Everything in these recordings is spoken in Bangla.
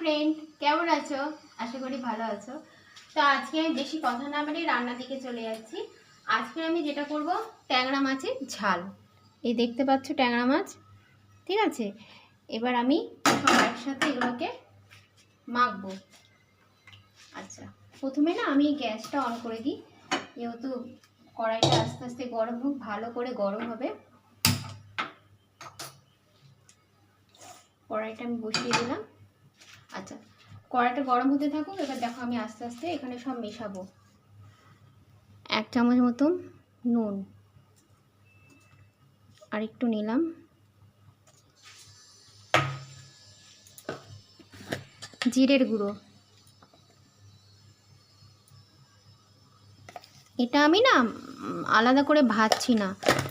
ফ্রেন্ড কেমন আছো? আশা করি ভালো আছো। তো আজকে আমি বেশি কথা না বলে রান্নার দিকে চলে যাচ্ছি। আজকে আমি যেটা করব, ট্যাংরা মাছের ঝাল। এই দেখতে পাচ্ছ ট্যাংরা মাছ? ঠিক আছে? এবার আমি সব একসাথে এগুলোকে মাখবো। আচ্ছা প্রথমে না আমি গ্যাসটা অন করে দিই। যেহেতু কড়াইটা আস্তে আস্তে গরম হোক, ভালো করে গরম হবে। কড়াইটা আমি বসিয়ে দিলাম। আচ্ছা কড়াইটা গরম হতে থাকুক, এবার দেখো আমি আস্তে আস্তে এখানে সব মেশাবো। এক চামচ মতন নুন। আর একটু নিলাম। জিরের গুঁড়ো। এটা আমি না আলাদা করে ভাজছি না।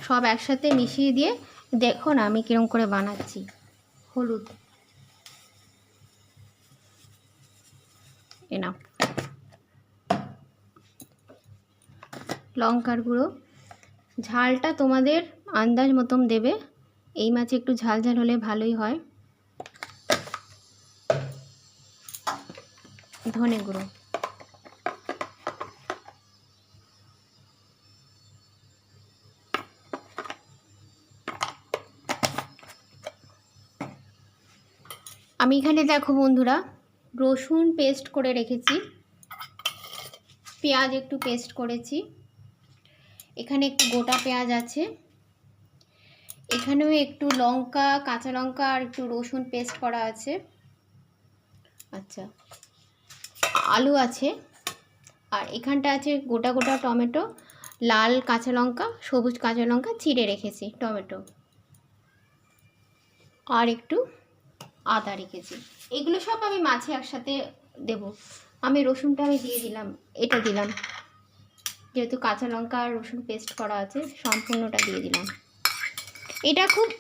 সব একসাথে মিশিয়ে দিয়ে দেখো না আমি কিরম করে বানাচ্ছি। হলুদ। এনাফ লঙ্কার গুঁড়ো। ঝালটা তোমাদের আন্দাজ মতন দেবে। এই মাছে একটু ঝাল ঝাল হলে ভালোই হয়। ধনে গুঁড়ো। আমি এখানে দেখো বন্ধুরা রসুন পেস্ট করে রেখেছি। পেঁয়াজ একটু পেস্ট করেছি। এখানে একটু গোটা পেঁয়াজ আছে। এখানেও একটু লঙ্কা, কাঁচা লঙ্কা আর একটু রসুন পেস্ট করা আছে। আচ্ছা আলু আছে। আর এখানটা আছে গোটা গোটা টমেটো, লাল কাঁচা লঙ্কা, সবুজ কাঁচা লঙ্কা, চিড়ে রেখেছি টমেটো। আর একটু আদা রেখেছি। এগুলো সব আমি মাছে একসাথে দেব। আমি রসুনটা আমি দিয়ে দিলাম, এটা দিলাম। যেহেতু কাঁচা লঙ্কা আর রসুন পেস্ট করা আছে, সম্পূর্ণটা দিয়ে দিলাম। এটা খুব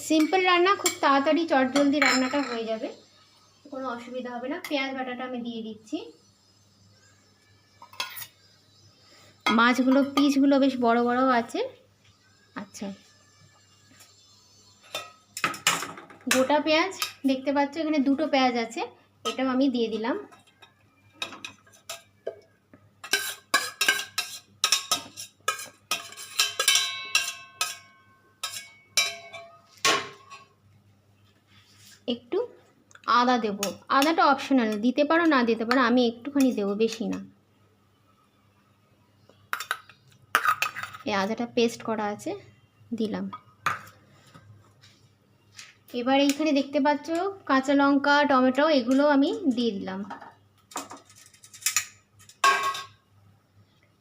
সিম্পল রান্না, খুব তাড়াতাড়ি চটজলদি রান্নাটা হয়ে যাবে। কোনো অসুবিধা হবে না। পেঁয়াজ বাটাটা আমি দিয়ে দিচ্ছি। মাছগুলো, পিসগুলো বেশ বড় বড় আছে। আচ্ছা। গোটা পেঁয়াজ, দেখতে পাচ্ছ এখানে দুটো পেঁয়াজ আছে, এটাও আমি দিয়ে দিলাম। একটু আদা দেব। আদাটা অপশনাল দিতে পারো, না দিতে পারো, আমি একটুখানি দেবো, বেশি না। এই আদাটা পেস্ট করা আছে, দিলাম। এবার এইখানে দেখতে পাচ্ছ কাঁচা লঙ্কা, টমেটো এগুলো আমি দিয়ে দিলাম।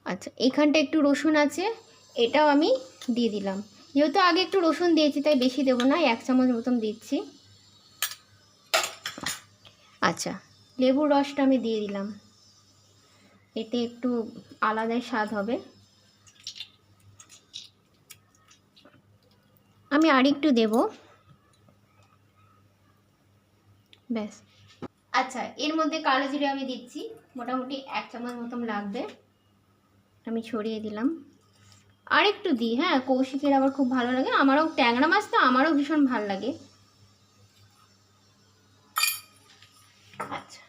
আচ্ছা এখানটা একটু রসুন আছে, এটাও আমি দিয়ে দিলাম। যেহেতু আগে একটু রসুন দিয়েছি, তাই বেশি দেবো না, এক চামচ মতন দিচ্ছি। আচ্ছা লেবুর রসটা আমি দিয়ে দিলাম। এতে একটু আলাদাই স্বাদ হবে। আমি আরেকটু দেবো। ব্যাস। আচ্ছা এর মধ্যে কালো জিরে আমি দিচ্ছি। মোটামুটি এক চামচ মতন লাগবে। আমি ছড়িয়ে দিলাম। আর একটু দিই হ্যাঁ? কৌশিকের আবার খুব ভালো লাগে। আমারও ট্যাংরা মাছ তো, আমারও ভীষণ ভালো লাগে। আচ্ছা।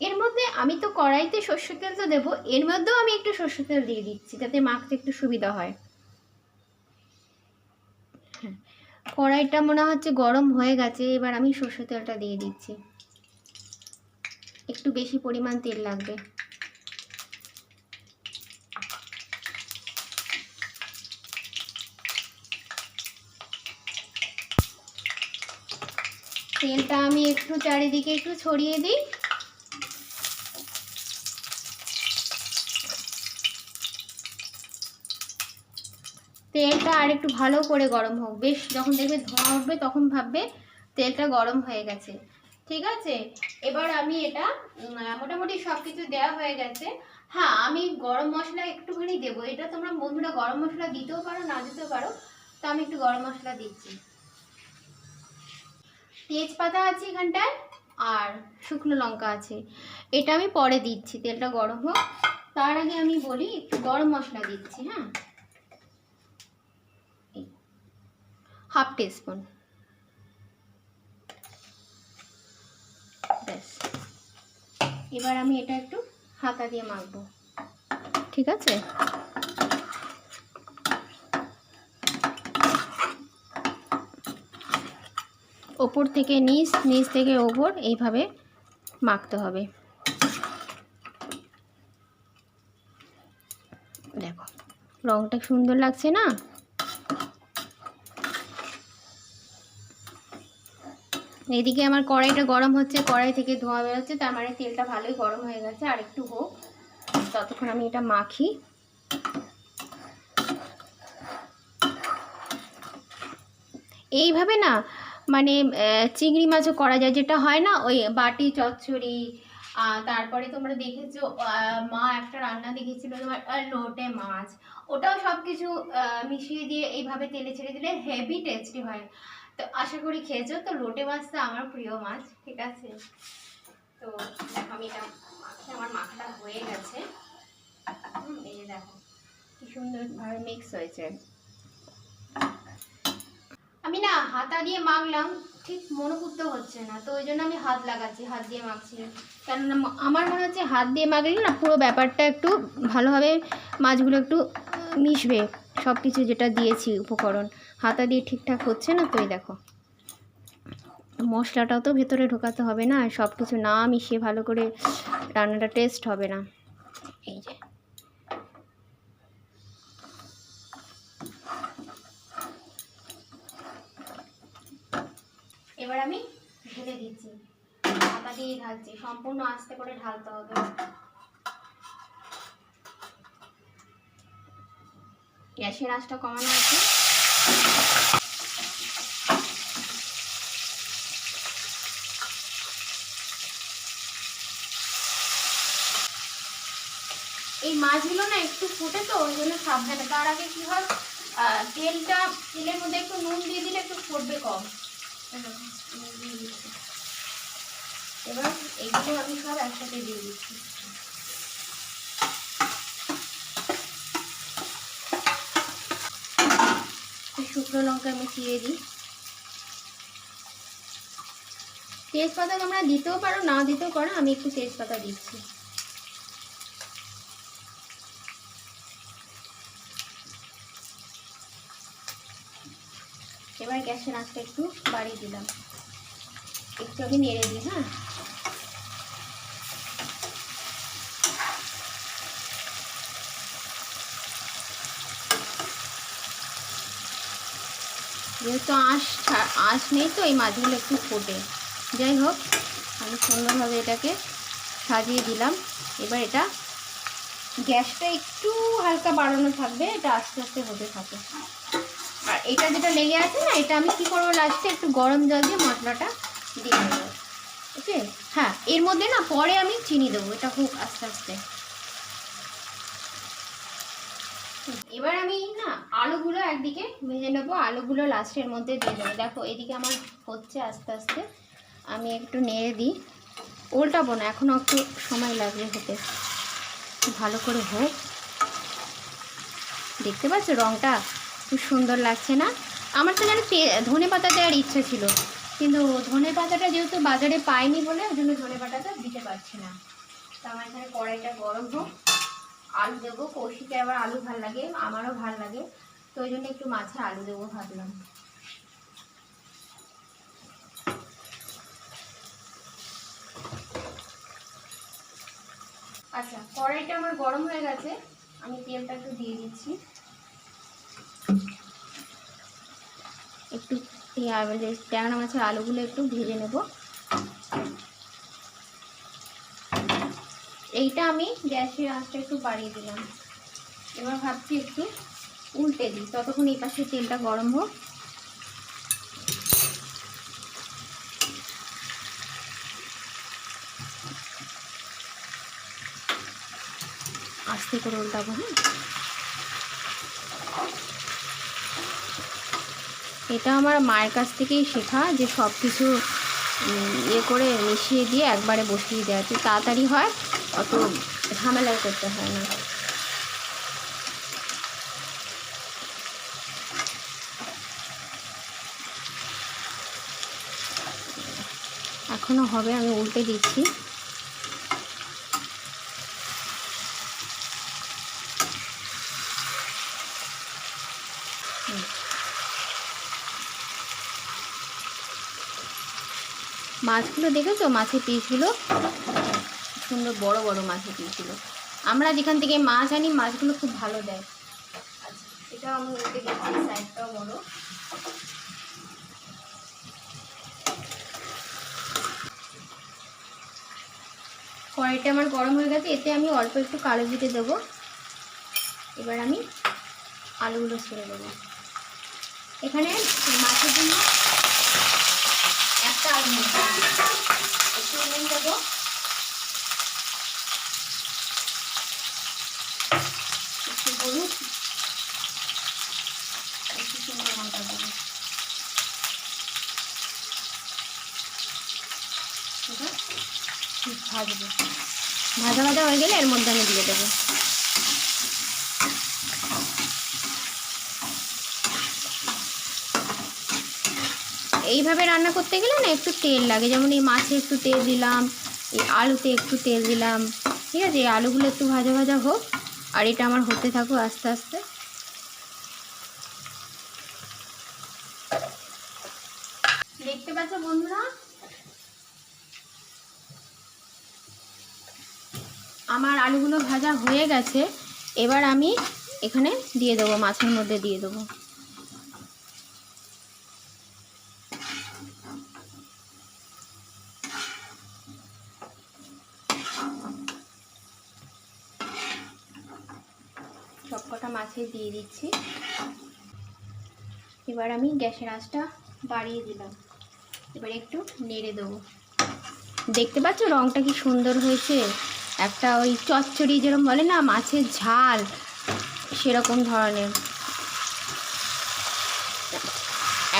এর মধ্যে আমি তো কড়াইতে সর্ষের তেল তো দেবো। এর মধ্যেও আমি একটু সর্ষের তেল দিয়ে দিচ্ছি, যাতে মাখতে একটু সুবিধা হয় হ্যাঁ কড়াইটা মনে হচ্ছে গরম হয়ে গেছে, এবার আমি সর্ষের তেলটা দিয়ে দিচ্ছি। একটু বেশি পরিমাণ তেল লাগবে। তেলটা আমি একটু চারিদিকে একটু ছড়িয়ে দিই। তেলটা আর একটু ভালো করে গরম হোক। বেশ যখন দেখবে ধোঁয়া উঠবে তখন ভাববে তেলটা গরম হয়ে গেছে। ঠিক আছে? এবার আমি এটা মোটামুটি সব কিছু দেওয়া হয়ে গেছে। হ্যাঁ আমি গরম মশলা একটুখানি দেবো। এটা তোমরা বন্ধুরা গরম মশলা দিতেও পারো, না দিতেও পারো। তো আমি একটু গরম মশলা দিচ্ছি। তেজপাতা আছে এখানটায় আর শুকনো লঙ্কা আছে। এটা আমি পরে দিচ্ছি, তেলটা গরম হোক। তার আগে আমি বলি একটু গরম মশলা দিচ্ছি হ্যাঁ? Half teaspoon. ব্যাস। এবার আমি এটা একটু হাতা দিয়ে মাখবো। ঠিক আছে? ওপর থেকে নিচ নিচ থেকে ওপর এইভাবে মাখতে হবে। দেখো, রংটা সুন্দর লাগছে না? এদিকে আমার কড়াইটা গরম হচ্ছে, কড়াই থেকে ধোঁয়া বেরোচ্ছে, তার মানে তেলটা ভালোই গরম হয়ে গেছে। আর একটু হোক, ততক্ষণ আমি এটা মাখি। এইভাবে না মানে চিংড়ি মাছও করা যায়, যেটা হয় না, ওই বাটি, চচ্চড়ি তারপরে তোমরা দেখেছ মা একটা রান্না দেখেছিল তোমার লোটে মাছ। ওটাও সব কিছু মিশিয়ে দিয়ে এইভাবে তেলে ছেড়ে দিলে হেভি টেস্টি হয়। তো আশা করি খেয়েছো। তো লোটে মাছটা আমার প্রিয় মাছ, ঠিক আছে? তো দেখো আমি এটা মাখি, আমার মাখাটা হয়ে গেছে। এই দেখো, কি সুন্দরভাবে মিক্স হয়েছে। আমি না হাতা দিয়ে মাখলাম, ঠিক মনোপুত হচ্ছে না, তো ওই জন্য আমি হাত লাগাচ্ছি, হাত দিয়ে মাখছি। কেননা আমার মনে হচ্ছে হাত দিয়ে মাখলে না পুরো ব্যাপারটা একটু ভালোভাবে মাছগুলো একটু মিশবে। সব কিছু যেটা দিয়েছি উপকরণ, হাতা দিয়ে ঠিকঠাক হচ্ছে না? তো এই দেখো। মশলাটাও তো ভেতরে ঢোকাতে হবে না সব কিছু না মিশিয়ে ভালো করে রান্নাটা টেস্ট হবে না। এই যে। এবার আমি ঢেলে দিচ্ছি। ঢাকা দিয়ে ঢালছি। সম্পূর্ণ আস্তে করে ঢালতে হবে। গ্যাসের আঁচটা কমানো আছে। এই মাছগুলো না একটু ফুটে তো, ওই জন্য সাবধানে। তার আগে কি হয় তেলটা, তেলের মধ্যে একটু নুন দিয়ে দিলে একটু ফুটবে কম। এবার এইগুলো আমি সব একসাথে দিয়ে দিচ্ছি। শুকনো লঙ্কা আমি দিই। তেজপাতা তোমরা দিতেও পারো, না দিতেও পারো, আমি একটু তেজপাতা দিচ্ছি। এবার গ্যাসের আঁচটা একটু বাড়িয়ে দিলাম। একটু আমি নেড়ে দিই হ্যাঁ? যেহেতু আঁশ আঁশ নেই তো, এই মাছগুলো একটু ফোটে। যাই হোক, আমি সুন্দরভাবে এটাকে সাজিয়ে দিলাম। এবার এটা গ্যাসটা একটু হালকা বাড়ানো থাকবে, এটা আস্তে আস্তে হতে থাকে। আর এটা যেটা লেগে আছে না, এটা আমি কি করব লাস্টে একটু গরম জল দিয়ে মশলাটা দিয়ে দেবো। ওকে হ্যাঁ এর মধ্যে না, পরে আমি চিনি দেবো, এটা হোক আস্তে আস্তে হুম, এবার আমি না আলুগুলো একদিকে ভেজে নেব, আলুগুলো লাস্টের মধ্যে দিয়ে দেবো। দেখো, এদিকে আমার হচ্ছে আস্তে আস্তে আমি একটু নেড়ে দিই। উল্টাবো না এখনও একটু সময় লাগবে হতে ভালো করে হোক। দেখতে পাচ্ছ রঙটা খুব সুন্দর লাগছে না? আমার তো যেন ধনে পাতা দেওয়ার ইচ্ছা ছিল। কিন্তু ধনে পাতাটা যেহেতু বাজারে পাইনি বলে ওই জন্য ধনে পাতাটা দিতে পারছি না। তো আমার এখানে কড়াইটা গরম হোক। আলু দেবো। কৌশিকে আবার আলু ভালো লাগে, আমারও ভালো লাগে। তো ওই জন্য একটু মাছে আলু দেবো ভাবলাম। আচ্ছা কড়াইটা আমার গরম হয়ে গেছে। আমি তেলটা একটু দিয়ে দিচ্ছি। একটু ট্যাংরা মাছের আলুগুলো একটু ভেজে নেব। এইটা আমি গ্যাসের আঁচটা একটু বাড়িয়ে দিলাম। এবার ভাবছি একটু উল্টে দিই, ততক্ষণ এই পাশে তেলটা গরম হোক। আস্তে করে উল্টাবো হ্যাঁ এটা আমার মায়ের কাছ থেকেই শেখা যে সব কিছু ইয়ে করে মিশিয়ে দিয়ে একবারে বসিয়ে দেওয়া তাড়াতাড়ি হয়। অত ঝামেলাও করতে হয় না। এখন এখনও হবে, আমি উল্টে দিচ্ছি। মাছগুলো দেখেছ? মাছের পিসগুলো? সুন্দর বড় বড় মাছ পিসগুলো আমরা যেখান থেকে মাছ আনি, মাছগুলো খুব ভালো দেয়। আচ্ছা এটাও বড়। কড়াইটা আমার গরম হয়ে গেছে, এতে আমি অল্প একটু কালো জিরে দেবো। এবার আমি আলুগুলো ছেড়ে দেবো। এখানে মাছের জন্য একটা আলু একটু দেবো একটু হলুদ একটু লঙ্কা দেবো ভাজবো ভাজা ভাজা হয়ে গেলে এর মধ্যে আমি দিয়ে দেবো। এইভাবে রান্না করতে গেলে না একটু তেল লাগে। যেমন এই মাছে একটু তেল দিলাম এই আলুতে একটু তেল দিলাম। ঠিক আছে এই আলুগুলো একটু ভাজা ভাজা হোক। আর এটা আমার হতে থাকুক আস্তে আস্তে। দেখতে পাচ্ছ বন্ধুরা? আমার আলুগুলো ভাজা হয়ে গেছে। এবার আমি এখানে দিয়ে দেবো, মাছের মধ্যে দিয়ে দেবো। মাছে দিয়ে দিচ্ছি। এবার আমি গ্যাসের আঁচটা বাড়িয়ে দিলাম। এবার একটু নেড়ে দেবো। দেখতে পাচ্ছ রঙটা কি সুন্দর হয়েছে? একটা ওই চচ্চড়ি যেরকম বলে না, মাছের ঝাল, সেরকম ধরনের।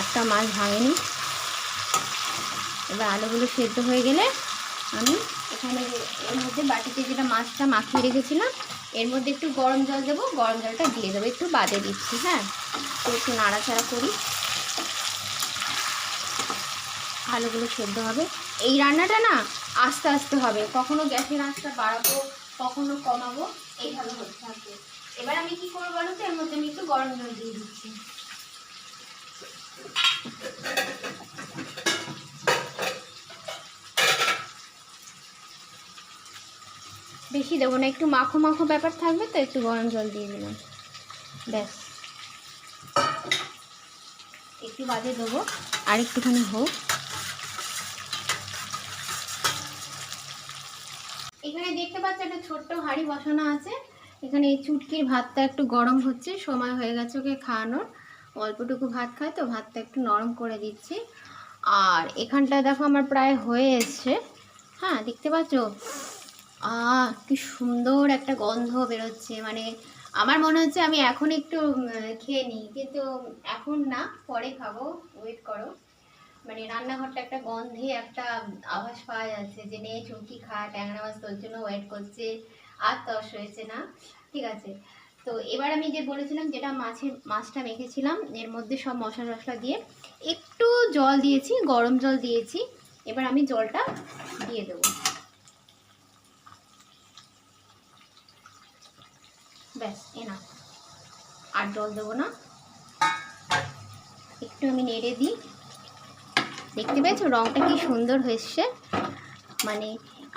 একটা মাছ ভাঙেনি। এবার আলুগুলো সেদ্ধ হয়ে গেলে আমি এখানে এর মধ্যে বাটিতে যেটা মাছটা মাখিয়ে রেখেছিলাম এর মধ্যে একটু গরম জল দেবো, গরম জলটা দিয়ে দেবো, একটু বাদে দিচ্ছি হ্যাঁ? তো একটু নাড়াচাড়া করি। আলুগুলো সেদ্ধ হবে। এই রান্নাটা না আস্তে আস্তে হবে, কখনো গ্যাসের আঁচটা বাড়াবো, কখনো কমাবো, এইভাবে হতে থাকবে। এবার আমি কি করব বলো তো? এর মধ্যে আমি একটু গরম জল দিয়ে দিচ্ছি। বেশি দেবো না, একটু মাখো মাখো ব্যাপার থাকবে তো, একটু গরম জল দিয়ে দিলাম। ব্যাস। একটু বাদে দেবো, আর একটুখানি হোক। এখানে দেখতে পাচ্ছ একটা ছোট্ট হাঁড়ি বসানো আছে। এখানে এই চুটকির ভাতটা একটু গরম হচ্ছে, সময় হয়ে গেছে ওকে খাওয়ানোর। অল্পটুকু ভাত খায় তো, ভাতটা একটু নরম করে দিচ্ছি। আর এখানটায় দেখো আমার প্রায় হয়ে এসছে। হ্যাঁ দেখতে পাচ্ছ? আহ, কি সুন্দর একটা গন্ধ বেরোচ্ছে। মানে আমার মনে হচ্ছে আমি এখন একটু খেয়ে নিই। কিন্তু এখন না, পরে খাব। ওয়েট করো। মানে রান্নাঘরটা একটা গন্ধে একটা আভাস পাওয়া যাচ্ছে যে, নে, চুমকি খা, ট্যাংরা মাছ তোর জন্য ওয়েট করছে। আর তস হয়েছে না। ঠিক আছে। তো এবার আমি যে বলেছিলাম, যেটা মাছের মাছটা মেখেছিলাম, এর মধ্যে সব মশলা টশলা দিয়ে একটু জল দিয়েছি, গরম জল দিয়েছি। এবার আমি জলটা দিয়ে দেবো ব্যাস এনা আর জল দেবো না। একটু আমি নেড়ে দিই। দেখতে পেয়েছ? রঙটা কি সুন্দর হয়েছে। মানে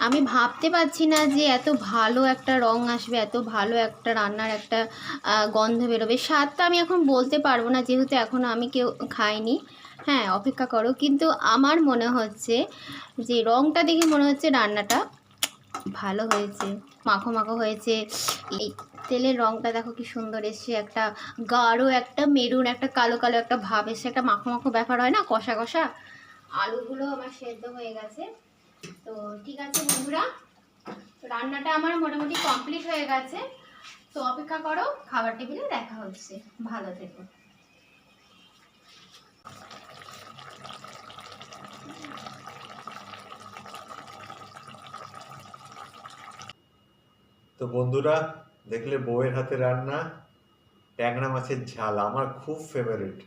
আমি ভাবতে পারছি না যে এত ভালো একটা রং আসবে, এত ভালো একটা রান্নার একটা গন্ধ বেরোবে। স্বাদটা আমি এখন বলতে পারব না, যেহেতু এখনও আমি কেউ খাইনি। হ্যাঁ অপেক্ষা করো। কিন্তু আমার মনে হচ্ছে যে রংটা দেখে মনে হচ্ছে রান্নাটা ভালো হয়েছে, মাখো মাখো হয়েছে। তেলের রংটা দেখো কি সুন্দর এসছে, একটা গাঢ়, একটা মেরুন, একটা কালো কালো, একটা ভাব এসছে, একটা মাখো মাখো ব্যাপার হয় না, কষা কষা? আলুগুলো আমার সেদ্ধ হয়ে গেছে। তো ঠিক আছে বন্ধুরা, রান্নাটা আমার মোটামুটি কমপ্লিট হয়ে গেছে। তো অপেক্ষা করো, খাবার টেবিলে দেখা হচ্ছে। ভালো থেকো। তো বন্ধুরা দেখলে বউয়ের হাতে রান্না, ট্যাংরা মাছের ঝাল, আমার খুব ফেভারিট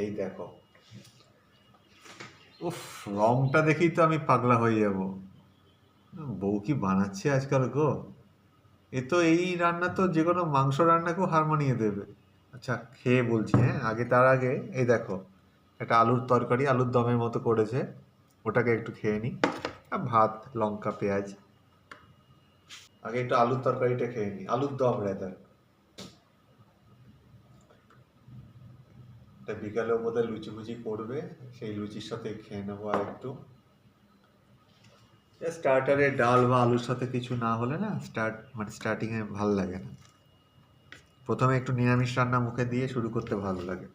এই দেখো। উফ, রংটা দেখেই তো আমি পাগলা হয়ে যাব। বউ কি বানাচ্ছে আজকাল গো? এ তো এই রান্না তো যে কোনো মাংস রান্নাকেও হার মানিয়ে দেবে। আচ্ছা খেয়ে বলছি হ্যাঁ আগে তার আগে, এই দেখো, একটা আলুর তরকারি আলুর দমের মতো করেছে। ওটাকে একটু খেয়ে নিই ভাত, লঙ্কা, পেঁয়াজ আগে একটু আলুর তরকারিটা খেয়ে নিই আলুর দম রেদার তা বিকালেও বোধহয় লুচি ফুচি করবে, সেই লুচির সাথে খেয়ে নেব আর একটু। স্টার্টারে ডাল বা আলুর সাথে কিছু না হলে না স্টার্ট মানে স্টার্টিংয়ে ভালো লাগে না। প্রথমে একটু নিরামিষ রান্না মুখে দিয়ে শুরু করতে ভালো লাগে।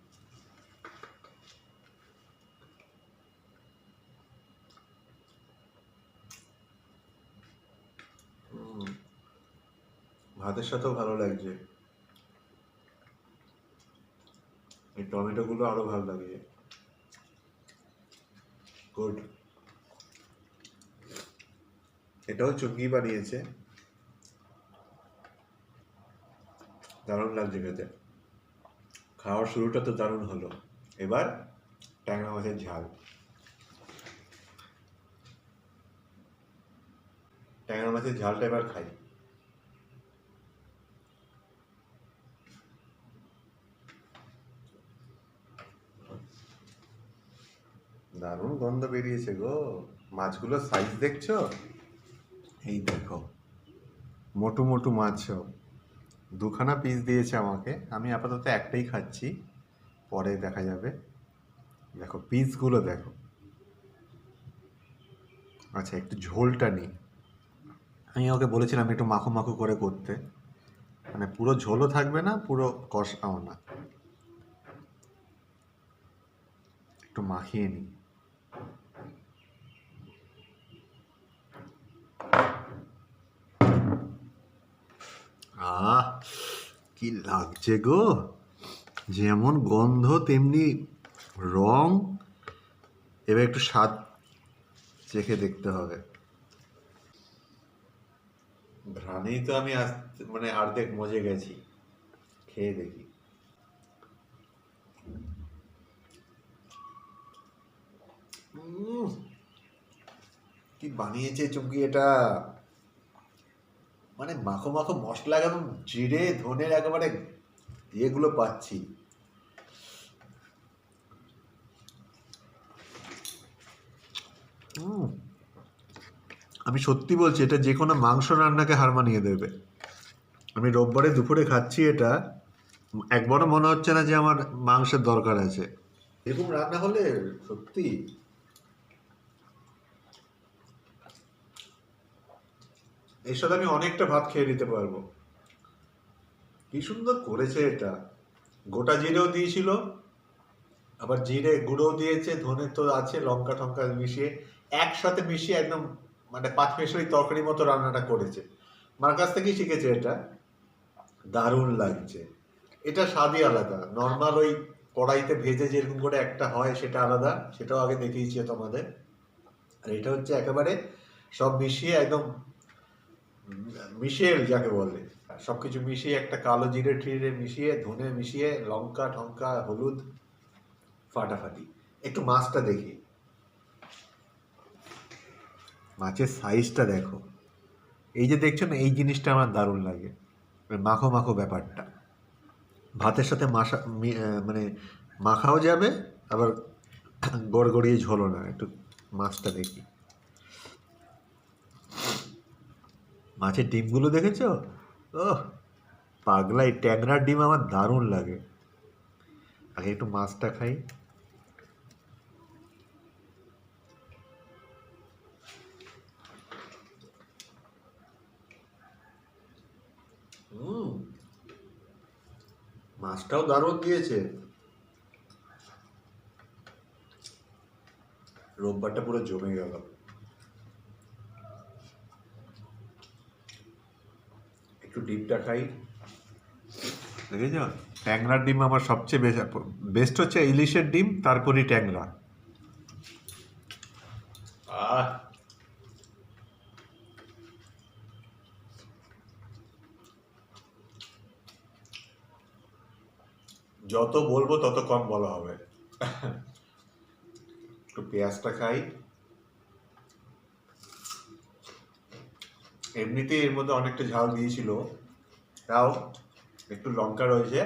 ভাতের সাথেও ভালো লাগছে। এই টমেটোগুলো আরও ভালো লাগে। গুড এটাও চুঙ্গি বানিয়েছে। দারুণ লাগছে খেতে। খাওয়ার শুরুটা তো দারুণ হলো। এবার ট্যাংরা মাছের ঝাল। ট্যাংরা মাছের ঝালটা এবার খাই। দারুণ গন্ধ বেরিয়েছে গো। মাছগুলোর সাইজ দেখছ? এই দেখো, মোটু মোটু মাছ দুখানা পিস দিয়েছে আমাকে। আমি আপাতত একটাই খাচ্ছি, পরে দেখা যাবে। দেখো পিসগুলো দেখো। আচ্ছা একটু ঝোলটা নিই। আমি ওকে বলেছিলাম একটু মাখো মাখো করে করতে। মানে পুরো ঝোলও থাকবে না, পুরো কষাও না। একটু মাখিয়ে নিই আহ কি লাগছে গো? যেমন গন্ধ, তেমনি রং। এবার একটু স্বাদ চেখে দেখতে হবে। ঘ্রাণেই তো আমি মানে অর্ধেক মজে গেছি। খেয়ে দেখি। কি বানিয়েছে চুমকি এটা? মানে মাখো মাখো মশলা এবং জিরে, ধনের একেবারে ইয়েগুলো পাচ্ছি। আমি সত্যি বলছি, এটা যে কোনো মাংস রান্নাকে হার মানিয়ে দেবে। আমি রোববারে দুপুরে খাচ্ছি এটা, একবারও মনে হচ্ছে না যে আমার মাংসের দরকার আছে। এরকম রান্না হলে সত্যি এর সাথে আমি অনেকটা ভাত খেয়ে নিতে পারব। কি সুন্দর করেছে এটা। গোটা জিরেও দিয়েছিল, আবার জিরে গুঁড়োও দিয়েছে, ধনে তো আছে, লঙ্কা টঙ্কা মিশিয়ে একসাথে মিশিয়ে একদম মানে পাঁচ মিশরি তরকারি মতো রান্নাটা করেছে। মার কাছ থেকেই শিখেছে এটা। দারুণ লাগছে। এটা স্বাদই আলাদা। নর্মাল ওই কড়াইতে ভেজে যেরকম করে একটা হয় সেটা আলাদা, সেটাও আগে দেখিয়েছি তোমাদের। আর এটা হচ্ছে একেবারে সব মিশিয়ে একদম মিশেল যাকে বলে, সবকিছু মিশিয়ে একটা কালো জিরে টিরে মিশিয়ে, ধনে মিশিয়ে, লঙ্কা টঙ্কা হলুদ, ফাটাফাটি। একটু মাছটা দেখি। মাছের সাইজটা দেখো। এই যে দেখছ না, এই জিনিসটা আমার দারুণ লাগে। মাখো মাখো ব্যাপারটা। ভাতের সাথে মাখা মানে মাখাও যাবে, আবার গড়গড়িয়ে ঝোলো না। একটু মাছটা দেখি। মাছের ডিমগুলো দেখেছ? ও পাগলাই ট্যাংরার ডিম আমার দারুণ লাগে। আগে একটু মাছটা খাই। মাছটাও দারুণ দিয়েছে। রোববারটা পুরো জমে গেল। একটু ডিমটা খাই। দেখেছ? ট্যাংরার ডিম আমার সবচেয়ে বেস্ট হচ্ছে ইলিশের ডিম, তারপরই ট্যাংরা। আহ! যত বলব তত কম বলা হবে। একটু পেঁয়াজটা খাই। এমনিতেই এর মধ্যে অনেকটা ঝাল দিয়েছিল। তাও একটু লঙ্কা রয়েছে।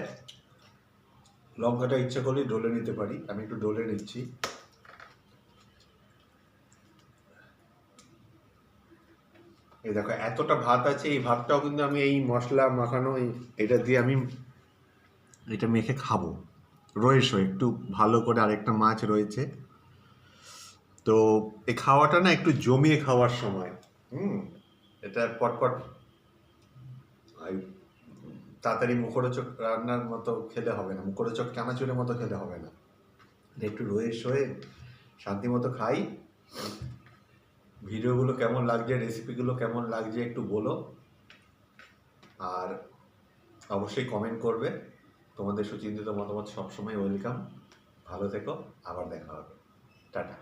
লঙ্কাটা ইচ্ছে করলে ডলে নিতে পারি। আমি একটু ডলে নিচ্ছি। এই দেখো, এতটা ভাত আছে, এই ভাতটাও কিন্তু আমি এই মশলা মাখানো এটা দিয়ে আমি এটা মেখে খাব। রয়েছে, একটু ভালো করে আরেকটা মাছ রয়েছে। তো এই খাওয়াটা না একটু জমিয়ে খাওয়ার সময়, হুম? এটা পটপট তাড়াতাড়ি মুখরোচক রান্নার মতো খেলে হবে না, মুখরোচক চানাচুরের মতো খেলে হবে না। একটু রয়ে শোয়ে শান্তি মতো খাই। ভিডিওগুলো কেমন লাগছে রেসিপিগুলো কেমন লাগছে একটু বলো। আর অবশ্যই কমেন্ট করবে। তোমাদের সুচিন্তিত মতামত সবসময় ওয়েলকাম ভালো থেকো, আবার দেখা হবে। টাটা।